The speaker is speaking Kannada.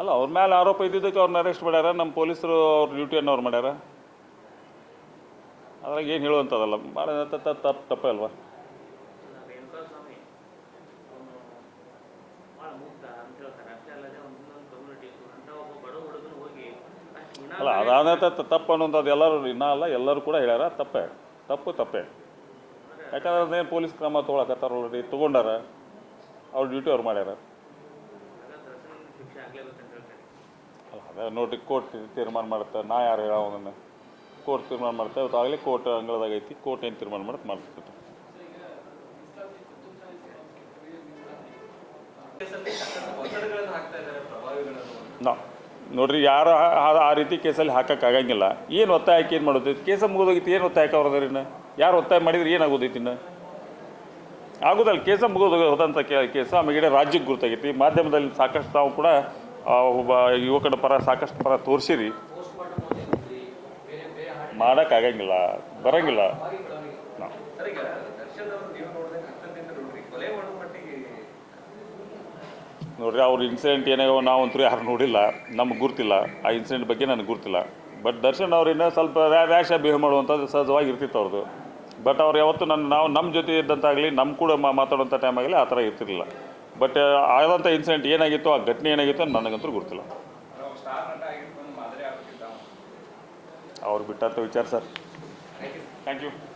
ಅಲ್ಲ, ಅವ್ರ ಮೇಲೆ ಆರೋಪ ಇದ್ದಿದ್ದಕ್ಕೆ ಅವ್ರನ್ನ ಅರೆಸ್ಟ್ ಮಾಡ್ಯಾರ ನಮ್ಮ ಪೊಲೀಸರು ಅವ್ರ ಡ್ಯೂಟಿಯನ್ನು ಅವ್ರು ಮಾಡ್ಯಾರ. ಅದ್ರಾಗ ಏನು ಹೇಳುವಂಥದ್ದಲ್ಲ, ಭಾಳ ತಪ್ಪು, ತಪ್ಪೇ ಅಲ್ವಾ? ಅಲ್ಲ ಅದಾದ ತಪ್ಪು ಅನ್ನೋಂಥದ್ದು ಎಲ್ಲರೂ, ಇನ್ನೂ ಅಲ್ಲ, ಎಲ್ಲರೂ ಕೂಡ ಹೇಳ್ಯಾರ, ತಪ್ಪೇ, ತಪ್ಪು, ತಪ್ಪೇ. ಯಾಕಂದ್ರೆ ಅದೇನು ಪೊಲೀಸ್ ಕ್ರಮ ತೊಗೊಳಕತ್ತಾರ ಆಲ್ರೆಡಿ ತೊಗೊಂಡಾರ, ಅವ್ರ ಡ್ಯೂಟಿ ಅವ್ರು ಮಾಡ್ಯಾರ. ಶಿಕ್ಷೆ ಅಲ್ಲ ಅದೇ ನೋಡ್ರಿ, ಕೋರ್ಟ್ ತೀರ್ಮಾನ ಮಾಡುತ್ತೆ. ನಾ ಯಾರು ಹೇಳೋದನ್ನು ಕೋರ್ಟ್ ತೀರ್ಮಾನ ಮಾಡ್ತಾ ಇವತ್ತು ಆಗಲೇ ಕೋರ್ಟ್ ಅಂಗಳದಾಗ ಐತಿ. ಕೋರ್ಟ್ ಏನು ತೀರ್ಮಾನ ಮಾಡುತ್ತೆ ಮಾಡ್ತೈತೆ ನಾ, ನೋಡ್ರಿ, ಯಾರು ಆ- ರೀತಿ ಕೇಸಲ್ಲಿ ಹಾಕೋಕ್ಕಾಗಂಗಿಲ್ಲ ಏನು ಒತ್ತಾಯಕ್ಕೆ ಏನು ಮಾಡೋದು? ಕೇಸ ಮುಗಿದೋಗಿತ್ತು ಏನು ಒತ್ತಾಯಕ್ಕೆ ಹಾಕೋದ್ರ ಇನ್ನು ಯಾರು ಒತ್ತಾಯ ಮಾಡಿದ್ರೆ ಏನಾಗೋದೈತಿ ಇನ್ನು? ಆಗೋದಲ್ಲ ಕೇಸ ಮುಗಿದು ಹೋದಂಥ ಕೇಸ ಆಮೇಲೆ ರಾಜ್ಯಕ್ಕೆ ಗುರುತಾಗೈತಿ ಮಾಧ್ಯಮದಲ್ಲಿ ಸಾಕಷ್ಟು ತಾವು ಕೂಡ ಒಬ್ಬ ಯುವಕನ ಪರ ಸಾಕಷ್ಟು ಪರ ತೋರಿಸಿರಿ ಮಾಡೋಕ್ಕಾಗಂಗಿಲ್ಲ ಬರಂಗಿಲ್ಲ ನೋಡ್ರಿ ಅವ್ರ ಇನ್ಸಿಡೆಂಟ್ ಏನಾಗೋ ನಾವು ಅಂತೂ ಯಾರು ನೋಡಿಲ್ಲ ನಮ್ಗೆ ಗುರ್ತಿಲ್ಲ ಆ ಇನ್ಸಿಡೆಂಟ್ ಬಗ್ಗೆ ನನಗೆ ಗುರ್ತಿಲ್ಲ ಬಟ್ ದರ್ಶನ್ ಅವ್ರು ಇನ್ನೂ ಸ್ವಲ್ಪ ರ್ಯಾಶ್ ಬಿಹೇವ್ ಮಾಡುವಂಥದ್ದು ಸಹಜವಾಗಿ ಇರ್ತಿತ್ತು ಅವ್ರದ್ದು ಬಟ್ ಅವ್ರು ಯಾವತ್ತೂ ನನ್ನ ನಾವು ನಮ್ಮ ಜೊತೆ ಇದ್ದಂತಾಗಲಿ ನಮ್ಮ ಕೂಡ ಮಾ- ಮಾತಾಡುವಂಥ ಟೈಮ್ ಆಗಲಿ ಆ ಥರ ಇರ್ತಿರಲಿಲ್ಲ. ಬಟ್ ಆದಂಥ ಇನ್ಸಿಡೆಂಟ್ ಏನಾಗಿತ್ತು ಆ ಘಟನೆ ಏನಾಗಿತ್ತು ನನಗಂತೂ ಗೊತ್ತಿಲ್ಲ. ಅವ್ರು ಬಿಟ್ಟಂಥ ವಿಚಾರ ಸರ್. Thank you